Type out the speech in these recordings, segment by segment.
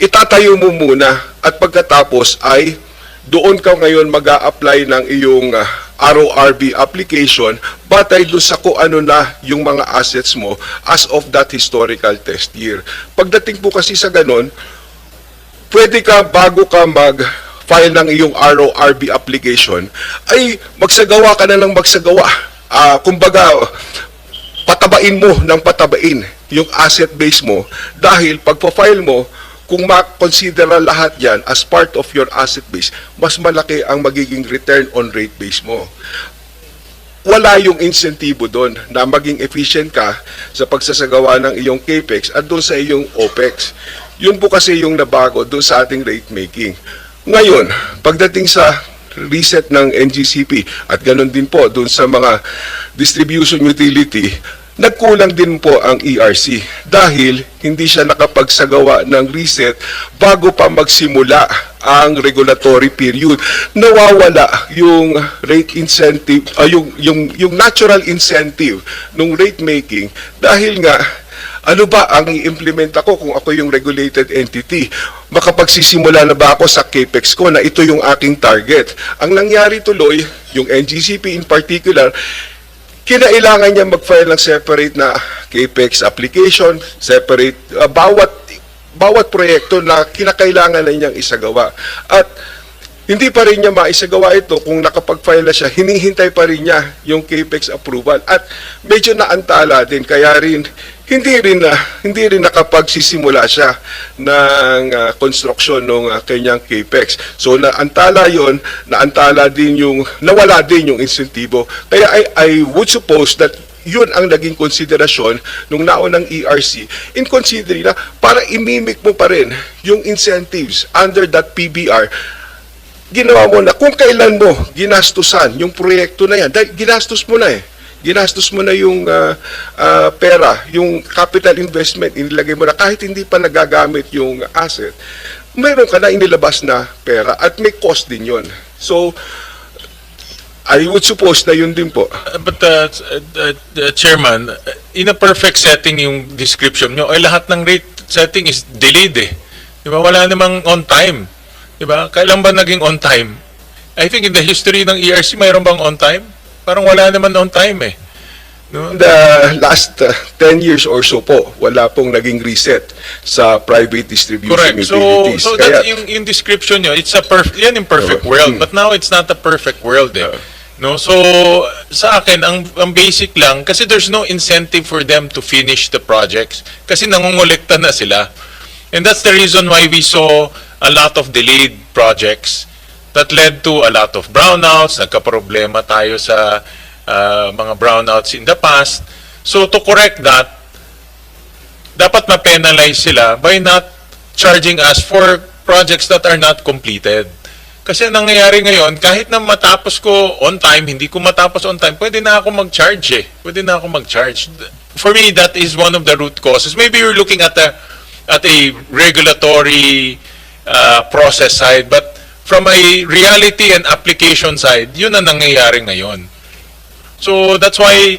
itatayo mo muna at pagkatapos ay doon ka ngayon mag apply ng iyong ah, RORB application batay doon sa kung ano na yung mga assets mo as of that historical test year. Pagdating po kasi sa ganon, pwede ka bago ka mag file ng iyong RORB application ay magsagawa ka na ng magsagawa. Ah, kumbaga, patabain mo ng patabain yung asset base mo dahil pagpa-file mo, kung ma-consider lahat yan as part of your asset base, mas malaki ang magiging return on rate base mo wala yung insentibo doon na maging efficient ka sa pagsasagawa ng iyong capex at doon sa iyong opex. Yun po kasi yung nabago doon sa ating rate making. Ngayon, pagdating sa reset ng NGCP at ganun din po doon sa mga distribution utility, nagkulang din po ang ERC dahil hindi siya nakapagsagawa ng reset bago pa magsimula ang regulatory period. Nawawala yung rate incentive, ah, yung, yung, yung natural incentive ng rate making dahil nga ano ba ang i-implement ako kung ako yung regulated entity? Makapagsisimula na ba ako sa capex ko na ito yung aking target? Ang nangyari tuloy, yung NGCP in particular, kinailangan niya mag-file ng separate na capex application, separate uh, bawat bawat proyekto na kinakailangan na niyang isagawa. At hindi pa rin niya maisagawa ito kung nakapag-file na siya, hinihintay pa rin niya yung capex approval. At medyo naantala din, kaya rin hindi rin na hindi rin nakapagsisimula siya ng uh, construction ng uh, kanyang capex. So naantala 'yon, naantala din yung nawala din yung insentibo. Kaya I, I would suppose that yun ang naging konsiderasyon nung naunang ERC in considering na para imimik mo pa rin yung incentives under that PBR ginawa mo na kung kailan mo ginastusan yung proyekto na yan dahil ginastos mo na eh ginastos mo na yung ah, ah, pera, yung capital investment, inilagay mo na kahit hindi pa nagagamit yung asset, mayroon ka na inilabas na pera at may cost din yon. So, I would suppose na yun din po. Uh, But, uh, uh, uh, Chairman, uh, in a perfect setting yung description nyo, ay lahat ng rate setting is delayed eh. Di ba? Wala namang on time. Di ba? Kailan ba naging on time? I think in the history ng ERC, mayroon bang on time? Parang wala naman on time eh. No? The last uh, 10 years or so po, wala pong naging reset sa private distribution Correct. So, utilities. so Kaya- that's yung, yung description nyo. It's a perfect, yan yung perfect Oo. world. Mm. But now it's not a perfect world eh. Oo. No, so sa akin ang ang basic lang kasi there's no incentive for them to finish the projects kasi nangongolekta na sila. And that's the reason why we saw a lot of delayed projects that led to a lot of brownouts, nagka-problema tayo sa uh, mga brownouts in the past. So to correct that, dapat ma-penalize sila by not charging us for projects that are not completed. Kasi ang nangyayari ngayon, kahit na matapos ko on time, hindi ko matapos on time, pwede na ako mag-charge eh. Pwede na ako mag-charge. For me, that is one of the root causes. Maybe you're looking at a, at a regulatory uh, process side, but from a reality and application side, yun ang nangyayari ngayon. So that's why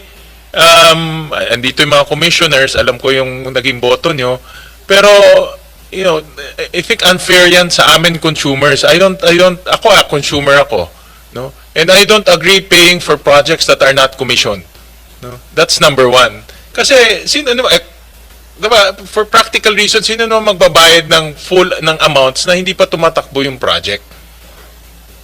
um andito yung mga commissioners, alam ko yung naging boto nyo. Pero you know, I think unfair yan sa amin consumers. I don't I don't ako a consumer ako, no? And I don't agree paying for projects that are not commissioned. No? That's number one. Kasi sino ano eh, diba, for practical reasons, sino naman magbabayad ng full ng amounts na hindi pa tumatakbo yung project?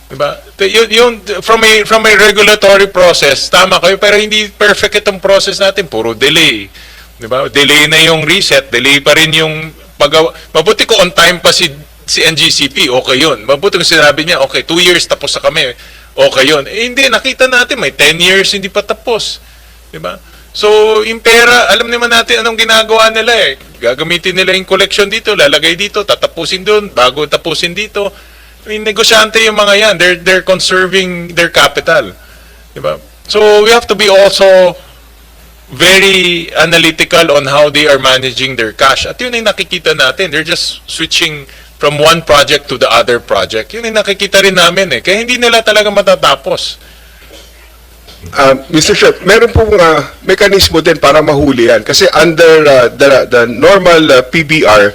Diba? Yun, yun, from a from a regulatory process, tama kayo, pero hindi perfect itong process natin, puro delay. Diba? Delay na yung reset, delay pa rin yung paggawa. Mabuti ko on time pa si si NGCP, okay yun. Mabuti kung sinabi niya, okay, two years tapos sa kami, okay yun. Eh, hindi, nakita natin, may 10 years hindi pa tapos. Diba? So, yung pera, alam naman natin anong ginagawa nila eh. Gagamitin nila yung collection dito, lalagay dito, tatapusin doon, bago tapusin dito. Mean, negosyante yung mga yan. They're, they're conserving their capital. Diba? So, we have to be also very analytical on how they are managing their cash. At yun yung nakikita natin. They're just switching from one project to the other project. Yun yung nakikita rin namin eh. Kaya hindi nila talaga matatapos. Uh, Mr. Chair, meron pong uh, mekanismo din para mahuli yan. Kasi under uh, the, the normal uh, PBR,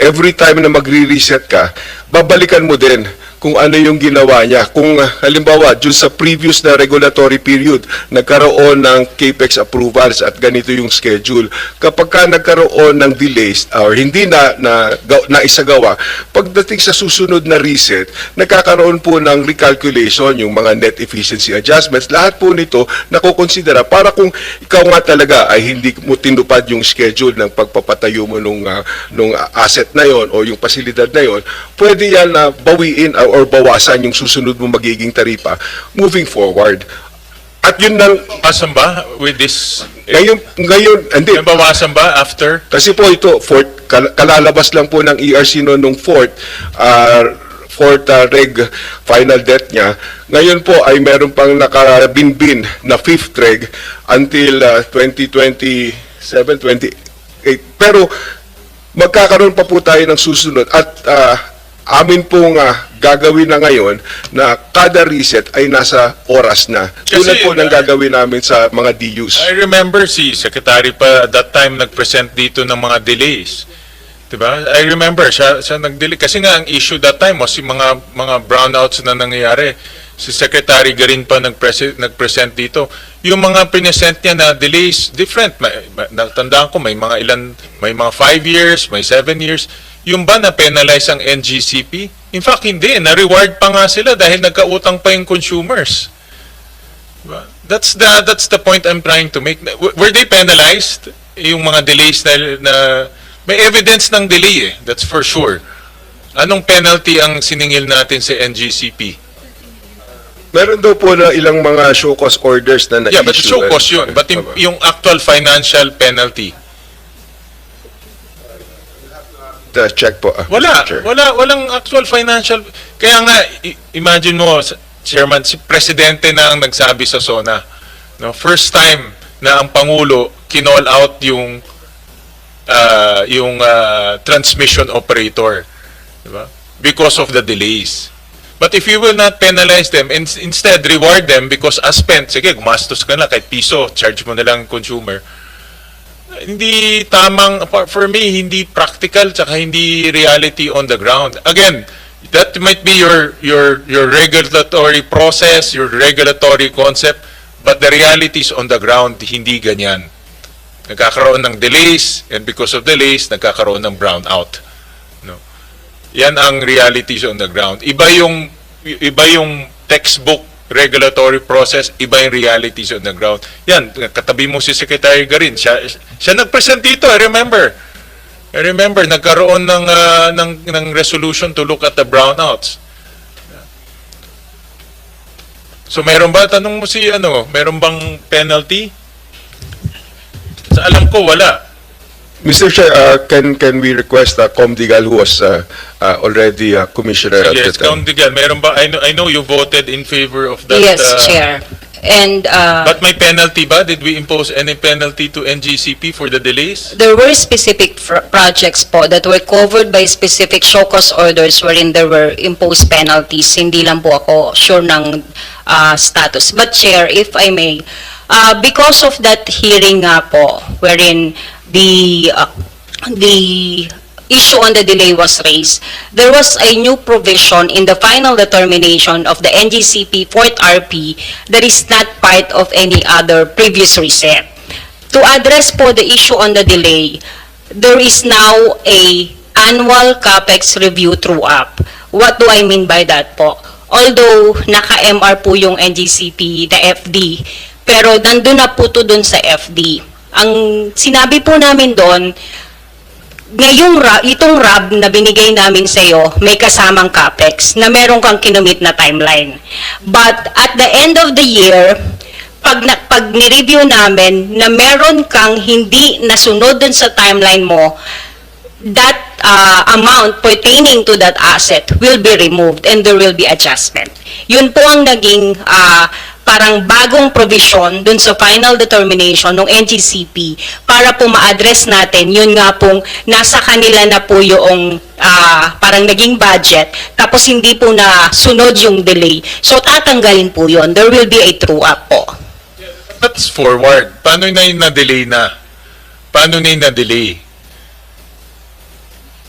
every time na magre-reset ka, babalikan mo din kung ano yung ginawa niya. Kung ah, halimbawa, dun sa previous na regulatory period, nagkaroon ng CAPEX approvals at ganito yung schedule. Kapag ka nagkaroon ng delays or hindi na, na, na isagawa, pagdating sa susunod na reset, nagkakaroon po ng recalculation, yung mga net efficiency adjustments, lahat po nito nakukonsidera para kung ikaw nga talaga ay hindi mo tinupad yung schedule ng pagpapatayo mo nung, ah, nung asset na yon o yung pasilidad na yon, pwede yan na bawiin ah, or bawasan yung susunod mo magiging taripa moving forward. At yun lang, Bawasan ba with this? ngayon, ngayon, hindi, Nabawasan ba after? kasi po ito, fourth, kal- kalalabas lang po ng ERC no nung fourth, uh, fourth uh, reg final debt niya. Ngayon po ay meron pang nakabinbin na fifth reg until uh, 2027, 28. Pero magkakaroon pa po tayo ng susunod at uh, amin pong uh, gagawin na ngayon na kada reset ay nasa oras na. Tulad po ng gagawin namin sa mga DUs. I remember si Secretary pa at that time nag-present dito ng mga delays. 'Di ba? I remember siya siya nag-delay kasi nga ang issue that time was yung mga mga brownouts na nangyayari. Si Secretary Garin pa nag-present nag-present dito. Yung mga present niya na delays different. May, may- natandaan ko may mga ilan may mga 5 years, may 7 years. Yung ba na penalize ang NGCP? In fact, hindi. Na-reward pa nga sila dahil nagkautang pa yung consumers. Diba? That's the that's the point I'm trying to make. Were they penalized? Yung mga delays na, na may evidence ng delay eh, that's for sure. Anong penalty ang siningil natin sa NGCP? Meron daw po na ilang mga show cause orders na na-issue. Yeah, but show eh. cause yun. But yung, yung actual financial penalty, Uh, check po. ah, wala. Mr. Chair. Wala, walang actual financial. Kaya nga, i- imagine mo, s- Chairman, si Presidente na ang nagsabi sa SONA. No, first time na ang Pangulo kinall out yung ah, yung ah, transmission operator. Diba? Because of the delays. But if you will not penalize them, and instead reward them because as spent, sige, gumastos ka na kahit piso, charge mo na lang consumer. Hindi tamang, for- me, hindi practical, tsaka hindi reality on the ground. Again, that might be your, your, your regulatory process, your regulatory concept, but the realities on the ground, hindi ganyan. Nagkakaroon ng delays, and because of delays, nagkakaroon ng brownout. No? Yan ang realities on the ground. Iba yung iba yung textbook regulatory process, iba yung realities on the ground. Yan, katabi mo si Secretary Garin. Siya, siya nag-present dito, I remember. I remember, nagkaroon ng, ah, ng, ng resolution to look at the brownouts. So meron ba, tanong mo si ano, meron bang penalty? Sa alam ko, wala. Mr. Chair, uh, can can we request uh, Comdigal who was uh, uh, already uh, commissioner at Yes, the time? Count Digan, meron ba? I know, I know you voted in favor of that. Yes, uh, Chair. And uh, But may penalty ba? Did we impose any penalty to NGCP for the delays? there were specific fr- projects po that were covered by specific show cause orders wherein there were imposed penalties. Hindi lang po ako sure ng uh, status. But Chair, if I may, uh, because of that hearing nga po, wherein the uh, the issue on the delay was raised, there was a new provision in the final determination of the NGCP 4th RP that is not part of any other previous reset. To address po the issue on the delay, there is now a annual CAPEX review true up. What do I mean by that po? Although naka-MR po yung NGCP, the FD, pero nandun na po to dun sa FD. Ang sinabi po namin doon, ngayong itong RAB na binigay namin sa iyo, may kasamang CAPEX na meron kang kinumit na timeline. But at the end of the year, pag, na, pag ni-review namin na meron kang hindi nasunod dun sa timeline mo, that uh, amount pertaining to that asset will be removed and there will be adjustment. Yun po ang naging uh, parang bagong provision dun sa final determination ng NGCP para po ma-address natin yun nga pong nasa kanila na po yung ah, parang naging budget tapos hindi po na sunod yung delay. So tatanggalin po yun. There will be a true up po. That's forward. Paano na yung na-delay na? Paano na yung na-delay?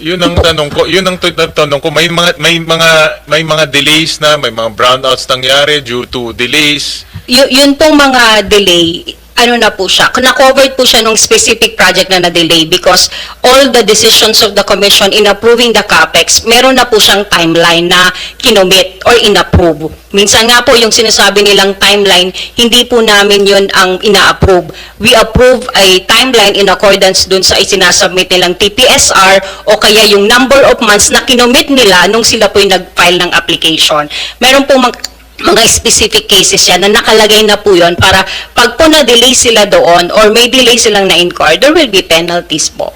Yun ang tanong ko, yun ang tanong ko, may mga may mga may mga delays na, may mga brownouts nangyari due to delays. Y- yun pong mga delay, ano na po siya, na-covered po siya nung specific project na na-delay because all the decisions of the commission in approving the CAPEX, meron na po siyang timeline na kinomit or inapprove. Minsan nga po yung sinasabi nilang timeline, hindi po namin yun ang ina-approve. We approve a timeline in accordance dun sa isinasubmit nilang TPSR o kaya yung number of months na kinomit nila nung sila po yung nag-file ng application. Meron po mga mga specific cases yan na nakalagay na po yun para pag po na-delay sila doon or may delay silang na-incur, there will be penalties po.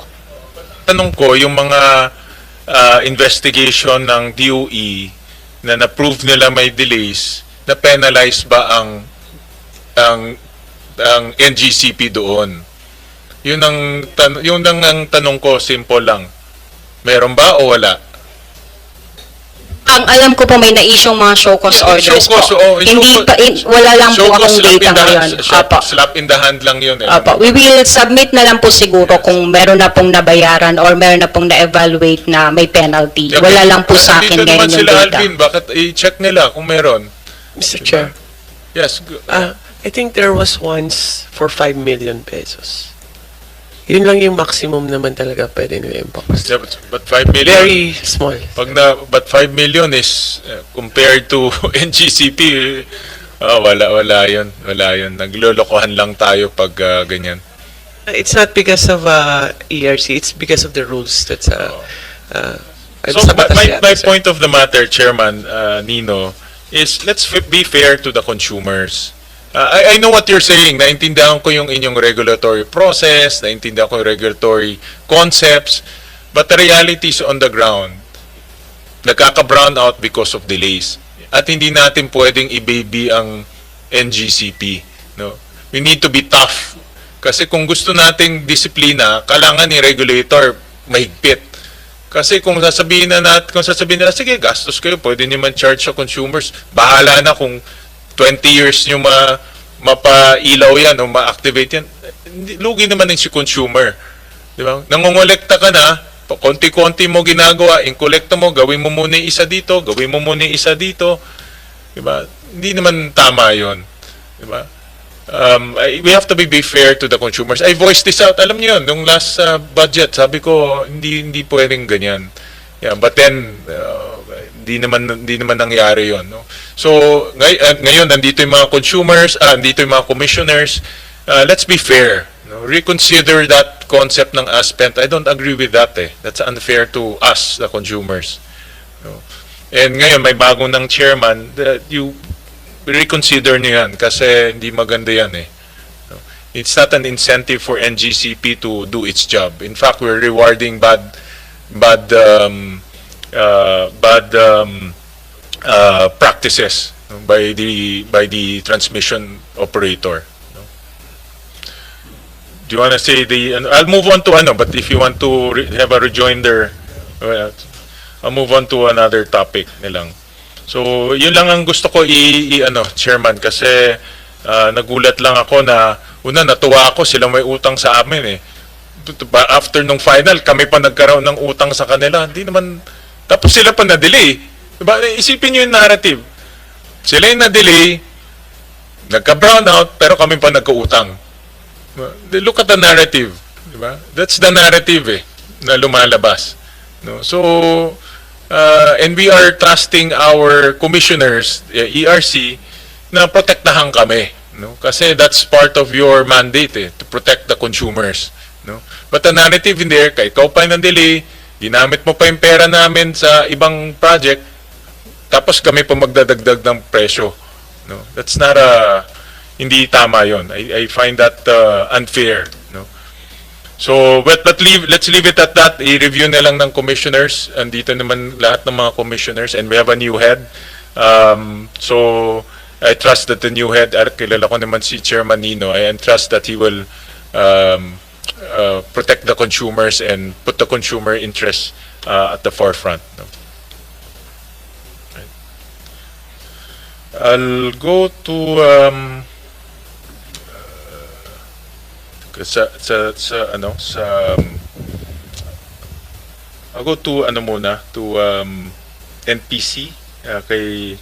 Tanong ko, yung mga ah, investigation ng DOE na na-prove nila may delays, na penalize ba ang ang ang NGCP doon? Yun ang yun ang, ang tanong ko, simple lang. Meron ba o wala? Ang alam ko po may na-issue mga show cause orders Show cause, po. oh, Hindi show pa, in- wala lang po show akong slap in data the hand- ngayon. slap- Apo. Slap in the hand lang yun. Eh. Apo. We will submit na lang po siguro kung meron na pong nabayaran or meron na pong na-evaluate na may penalty. Yeah, Wala lang po sa Nandito akin naman ngayon yung sila, data. Alvin, bakit i-check nila kung meron? Mr. Chair, Yes. go- uh, I think there was once for 5 million pesos. Yun lang yung maximum naman talaga pwede nila impose. Yeah, but, but 5 million. Very small. Pag na, but 5 million is uh, compared to NGCP, ah, wala, wala yun. Wala yun. Naglolokohan lang tayo pag ah, ganyan. It's not because of uh, ERC, it's because of the rules that's uh, uh, So sa my, my, my point of the matter, Chairman uh, Nino, is let's be fair to the consumers. Uh, I, I know what you're saying. Naintindihan ko yung inyong regulatory process, naintindihan ko yung regulatory concepts, but the reality is on the ground. Nagkaka-brown out because of delays. At hindi natin pwedeng i-baby ang NGCP. No? We need to be tough. Kasi kung gusto nating disiplina, kailangan ni regulator mahigpit. Kasi kung sasabihin na natin, kung sasabihin nila, sige, gastos kayo, pwede niyo man charge sa consumers. Bahala na kung 20 years nyo ma, mapailaw yan o ma-activate yan. Lugi naman din si consumer. Di ba? Nangongolekta ka na, konti-konti mo ginagawa, inkolekta mo, gawin mo muna isa dito, gawin mo muna isa dito. Di ba? Hindi naman tama yon Di ba? Um, I- we have to be, be fair to the consumers. I voiced this out. Alam niyo yun, nung last uh, budget, sabi ko, hindi hindi pwedeng ganyan. Yeah, but then, uh, hindi naman hindi naman nangyari yon no so ngay- uh, ngayon nandito yung mga consumers ah, nandito yung mga commissioners Uh, let's be fair no? reconsider that concept ng as spent I don't agree with that eh that's unfair to us the consumers no? and ngayon may bago ng chairman that you reconsider niyo yan kasi hindi maganda yan eh no? it's not an incentive for NGCP to do its job in fact we're rewarding bad bad um, uh, bad um, uh, practices by the by the transmission operator. Do you want to say the? I'll move on to ano, but if you want to have a rejoinder, well, I'll move on to another topic nilang. So, yun lang ang gusto ko i, i- ano, chairman kasi ah, nagulat lang ako na una natuwa ako sila may utang sa amin eh after nung final, kami pa nagkaroon ng utang sa kanila. Hindi naman, tapos sila pa na-delay. Diba? Isipin nyo yung narrative. Sila yung na-delay, nagka-brown out, pero kami pa nagka-utang. Diba? Look at the narrative. Diba? That's the narrative eh, na lumalabas. No? So, uh, and we are trusting our commissioners, eh, ERC, na protektahan kami. No? Kasi that's part of your mandate eh, to protect the consumers. No? But the narrative in there, kay ikaw pa yung delay, ginamit mo pa yung pera namin sa ibang project, tapos kami pa magdadagdag ng presyo. No? That's not a, hindi tama yon. I, I find that uh, unfair. No? So, but, but leave, let's leave it at that. I-review na lang ng commissioners. Andito naman lahat ng mga commissioners and we have a new head. Um, so, I trust that the new head, ah, kilala ko naman si Chairman Nino, I trust that he will um, uh, protect the consumers and put the consumer interests uh, at the forefront. No? Right. I'll go to um, uh, sa, sa, sa ano sa um, I'll go to ano muna, to um, NPC, uh, kay